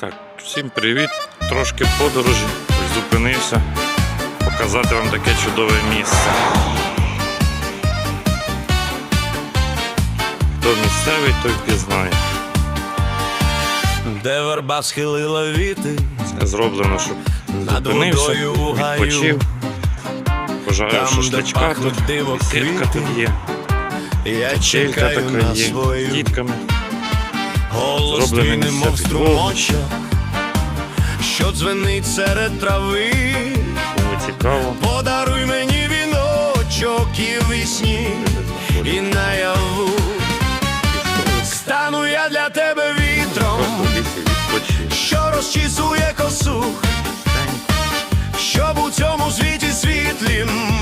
Так, всім привіт. Трошки подорожі. Зупинився. Показати вам таке чудове місце. Хто місцевий, той пізнає. де верба схилила віти, Це зроблено, щоб зупинився, відпочив. Пожарив шашличка тут, диво бесідка тут є, я челька чекаю така на є, свою, з дітками зроблений мов струмочок, що дзвенить серед трави. Цікаво. Подаруй мені віночок і вісні, і наяву. Стану я для тебе вітром, що розчісує косу, щоб у цьому світі світлім.